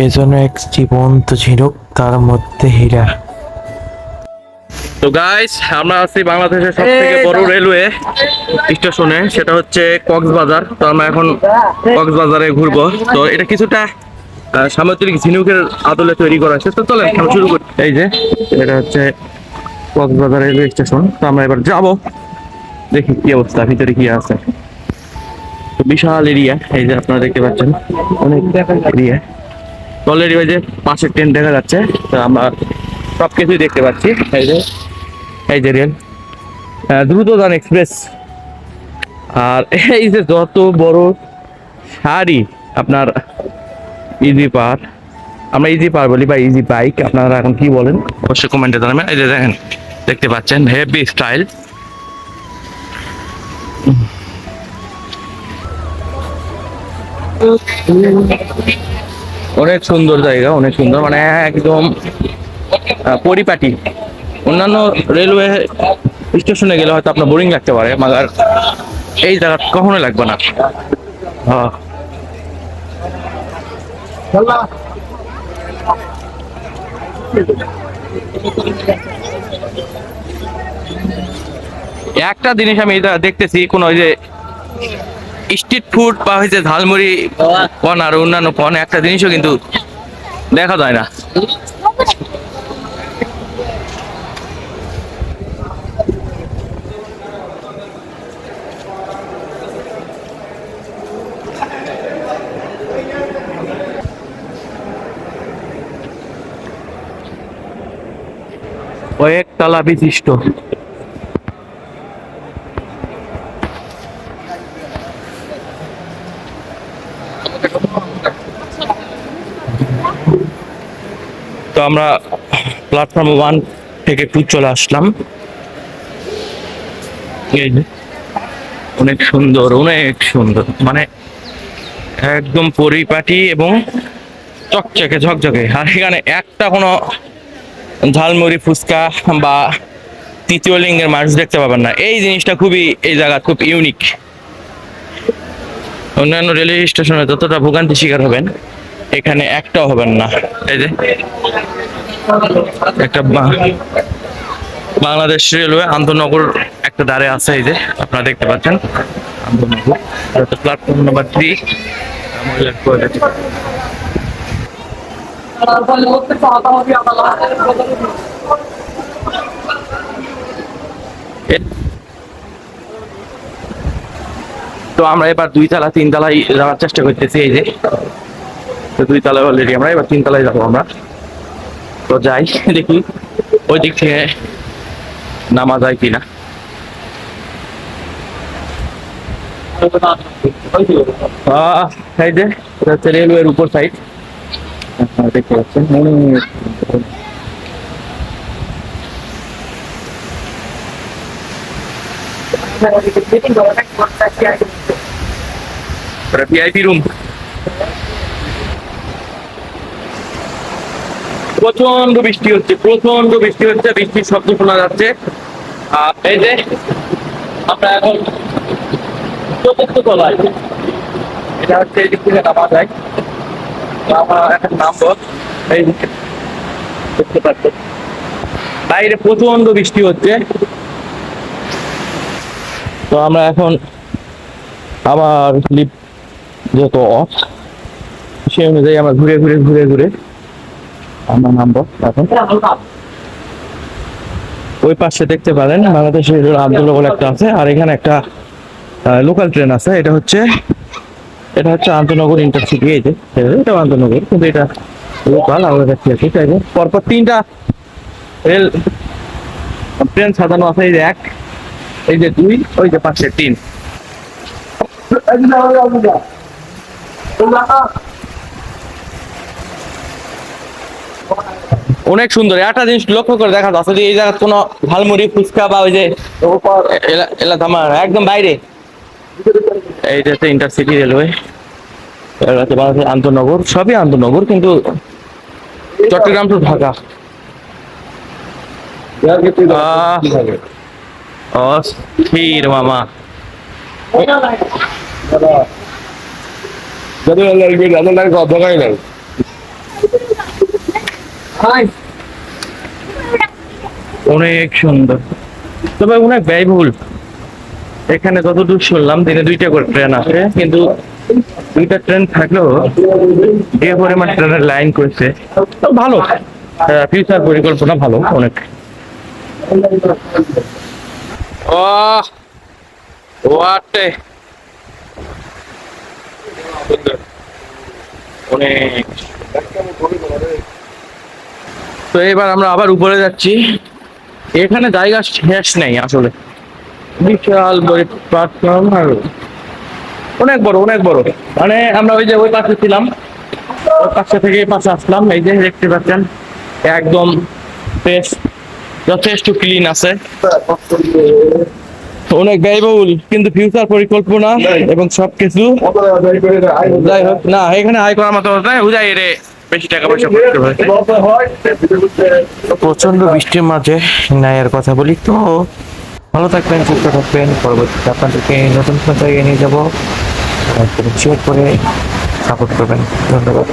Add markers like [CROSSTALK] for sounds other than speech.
এ যেন এক জীবন্ত ঝিনুক তার মধ্যে হীরা। তো গাইস আমরা আছি বাংলাদেশের সব থেকে বড় রেলওয়ে স্টেশনে সেটা হচ্ছে কক্সবাজার। তো আমরা এখন কক্সবাজারে ঘুরবো। তো এটা কিছুটা সামুদ্রিক ঝিনুকের আদলে তৈরি করা হয়েছে। তো চলেন আমরা শুরু করি। এই যে এটা হচ্ছে কক্সবাজার রেলওয়ে স্টেশন তো আমরা এবার যাব। দেখি কি অবস্থা ভিতরে কি আছে। বিশাল এরিয়া এই যে আপনারা দেখতে পাচ্ছেন। অনেক এরিয়া অলরেডি ওই যে পাশের ট্রেন দেখা যাচ্ছে তো আমরা সব কিছুই দেখতে পাচ্ছি। এই যে এই যে রেল আহ, দ্রুতগান এক্সপ্রেস আর [LAUGHS] এই যে যত বড় শাড়ি আপনার ইজি পার আমরা ইজি পার বলি বা ইজি বাইক আপনারা এখন কি বলেন? অবশ্যই কমেন্টে জানাবেন। এই যে দেখেন দেখতে পাচ্ছেন হেভি স্টাইল অনেক সুন্দর জায়গা, অনেক সুন্দর। মানে একদম পরিপাটি। অন্যান্য রেলওয়ে স্টেশনে গেলে হয়তো আপনার বোরিং লাগতে পারে, মাগার এই জায়গা কখনো লাগবে না। একটা জিনিস আমি দেখতেছি, কোন ওই যে স্ট্রিট ফুড বা হয়েছে ঝালমুড়ি পন আর অন্যান্য পন একটা জিনিসও কিন্তু দেখা যায় না। কয়েক তলা বিশিষ্ট। তো আমরা প্ল্যাটফর্ম ওয়ান থেকে টু চলে আসলাম। অনেক সুন্দর অনেক সুন্দর। মানে একদম পরিপাটি এবং চকচকে, ঝকঝকে। আর এখানে একটা কোনো ঝালমুড়ি, ফুচকা বা তৃতীয় লিঙ্গের মানুষ দেখতে পাবেন না। এই জিনিসটা খুবই, এই জায়গা খুব ইউনিক অন্যান্য রেলওয়ে স্টেশনে যতটা ভোগান্তি শিকার হবেন, এখানে একটাও হবেন না। এই যে, একটা বাংলাদেশ রেলওয়ে আন্তনগর একটা দাঁড়ে আছে, এই যে, আপনারা দেখতে পাচ্ছেন। আন্তনগর প্ল্যাটফর্ম নাম্বার থ্রি তো আমরা এবার দুই তালা, তিন তালায় যাওয়ার চেষ্টা করতেছি এই যে। তো দুই তলায় অলরেডি আমরা এবার তিন তলায় যাব আমরা। তো যাই, দেখি ওই দিক থেকে নামা যায় কিনা। রেলওয়ের উপর সাইড দেখতে পাচ্ছেন ভিআইপি রুম প্রচণ্ড বৃষ্টি হচ্ছে প্রচণ্ড বৃষ্টি হচ্ছে বৃষ্টির শব্দ শোনা যাচ্ছে। আর এই যে, আমরা এখন চতুর্থ তলায়। এটা হচ্ছে এই দিক থেকে নামা যায়। এখন এই দেখতে বাইরে প্রচণ্ড বৃষ্টি হচ্ছে। তো আমরা এখন আবার লিফট যত অফ সেই অনুযায়ী আমরা ঘুরে ঘুরে ঘুরে ঘুরে। আমরা নামবো এখন। ওই পাশে দেখতে পারেন, বাংলাদেশের আন্দোলন বলে একটা আছে, আর এখানে একটা লোকাল ট্রেন আছে। এটা হচ্ছে এটা হচ্ছে আন্তনগর ইন্টারসিটি এই যে। এটা আন্তনগর, কিন্তু এটা লোকাল আমাদের কাছে আছে তাই যে পরপর তিনটা রেল ট্রেন সাজানো আছে, এই যে এক, এই যে দুই, ওই যে পাশে তিন। অনেক সুন্দর। একটা জিনিস লক্ষ্য করে দেখা যাচ্ছে যে এই জায়গায় কোনো ঝালমুড়ি, ফুচকা বা ওই যে এলা- এলা একদম বাইরে। এইটা হচ্ছে ইন্টারসিটি রেলওয়ে বাংলাদেশের আন্তনগর। সবই আন্তনগর, কিন্তু চট্টগ্রাম টু ঢাকা। অস্থির মামা। Lagi ada lagi kau bagai lagi. অনেক সুন্দর। তবে অনেক ব্যয়বহুল। এখানে যতদূর শুনলাম দিনে দুইটা করে ট্রেন আসে কিন্তু দুইটা ট্রেন থাকলেও যে পরিমাণ ট্রেনের লাইন করছে তো ভালো। ফিউচার পরিকল্পনা ভালো অনেক। ও ওয়াটে তো এবার আমরা আবার উপরে যাচ্ছি। এখানে জায়গা শেষ নেই আসলে। বিশাল প্ল্যাটফর্ম আর অনেক বড় অনেক বড়। মানে আমরা ওই যে ওই পাশে ছিলাম। ওই পাশে থেকে এই পাশে আসলাম। এই যে দেখতে পাচ্ছেন, একদম বেশ যথেষ্ট ক্লিন আছে। অনেক ব্যয়বহুল কিন্তু ফিউচার পরিকল্পনা এবং সবকিছু যাই হোক না এখানে আয় করার মতো উদয় রে বেশি টাকা পয়সা প্রচণ্ড বৃষ্টির মাঝে নায়ের কথা বলি তো। ভালো থাকবেন সুস্থ থাকবেন পরবর্তীতে আপনাদেরকে নতুন কোনো জায়গায় নিয়ে যাব। শেয়ার করে সাপোর্ট করবেন। ধন্যবাদ।